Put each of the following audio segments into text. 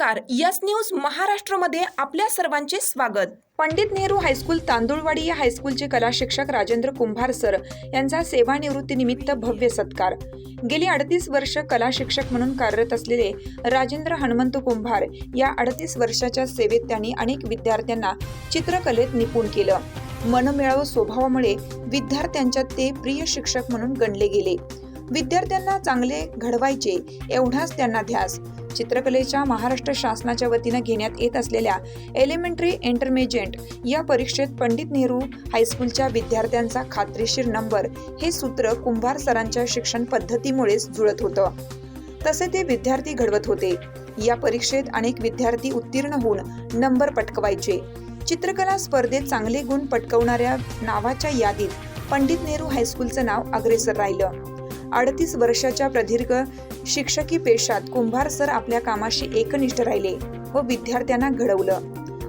नमस्कार. Yes news महाराष्ट्रमध्ये आपल्या सर्वांचे स्वागत. पंडित नेहरू हायस्कूल तांदुळवाडी या हायस्कूलचे कला शिक्षक राजेंद्र कुंभार सर यांचा सेवानिवृत्तीनिमित्त भव्य सत्कार. गेली अडतीस वर्ष कला शिक्षक म्हणून कार्यरत असलेले राजेंद्र हनुमंत कुंभार या अडतीस वर्षाच्या सेवेत त्यांनी अनेक विद्यार्थ्यांना चित्रकलेत निपुण केलं. मनमेळाव स्वभावामुळे विद्यार्थ्यांच्या ते प्रिय शिक्षक म्हणून गणले गेले. विद्यार्थ्यांना चांगले घडवायचे एवढाच त्यांना ध्यास. चित्रकलेच्या महाराष्ट्र शासनाच्या वतीनं घेण्यात येत असलेल्या एलिमेंटरी इंटरमिजिएट या परीक्षेत पंडित नेहरू हायस्कूलच्या विद्यार्थ्यांचा खात्रीशीर नंबर हे सूत्र कुंभार सरांच्या शिक्षण पद्धतीमुळेच जुळत होतं. तसे ते विद्यार्थी घडवत होते. या परीक्षेत अनेक विद्यार्थी उत्तीर्ण होऊन नंबर पटकवायचे. चित्रकला स्पर्धेत चांगले गुण पटकवणाऱ्या नावाच्या यादीत पंडित नेहरू हायस्कूलचं नाव अग्रेसर राहिलं. अडतीस वर्षाच्या प्रदीर्घ शिक्षकी पेशात कुंभार सर आपल्या कामाशी एकनिष्ठ राहिले व विद्यार्थ्यांना घडवलं.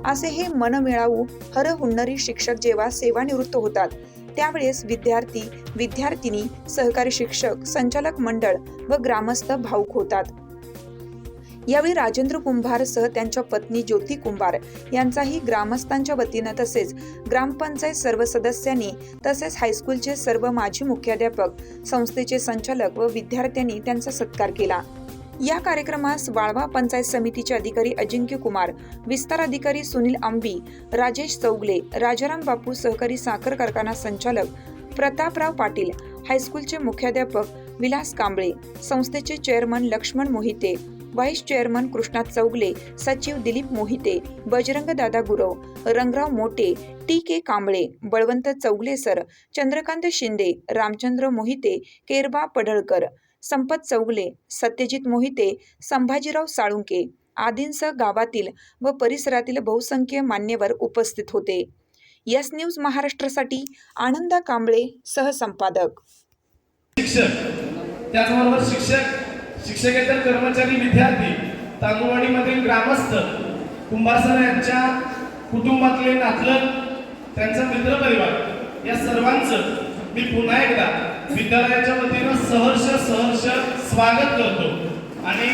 असे हे मनमिळावू हर हुन्नरी शिक्षक जेव्हा सेवानिवृत्त होतात त्यावेळेस विद्यार्थी विद्यार्थिनी सहकारी शिक्षक संचालक मंडळ व ग्रामस्थ भाऊक होतात. यावेळी राजेंद्र कुंभारसह त्यांच्या पत्नी ज्योती कुंभार यांचाही ग्रामस्थांच्या वतीनं तसेच ग्रामपंचायत सर्व सदस्यांनी तसेच हायस्कूलचे सर्व माजी मुख्याध्यापक संस्थेचे संचालक व विद्यार्थ्यांनी त्यांचा सत्कार केला. या कार्यक्रमास वाळवा पंचायत समितीचे अधिकारी अजिंक्य कुमार विस्तार अधिकारी सुनील आंबी राजेश चौगले राजाराम बापू सहकारी साखर कारखाना संचालक प्रतापराव पाटील हायस्कूलचे मुख्याध्यापक विलास कांबळे संस्थेचे chairman Laxman Mohite vice chairman Krishnat Chougale सचिव Dilip Mohite Bajrang Dada Gurav Rangrao Mote T K Kamble Balwant Chougale sir Chandrakant Shinde Ramchandra Mohite Kerba Padalkar Sampat Chougale Satyajit Mohite Sambhajirao Salunke आदींसह गावातील व परिसरातील बहुसंख्य मान्यवर उपस्थित होते यस न्यूज महाराष्ट्रासाठी आनंदा कांबळे सहसंपादक शिक्षक त्याचबरोबर शिक्षक शिक्षकेतर कर्मचारी विद्यार्थी तांदुळवाडीमधील ग्रामस्थ कुंभारसर यांच्या कुटुंबातले नातलग त्यांचा मित्रपरिवार या सर्वांचं मी पुन्हा एकदा विद्यालयाच्या वतीनं सहर्ष सहर्ष स्वागत करतो. आणि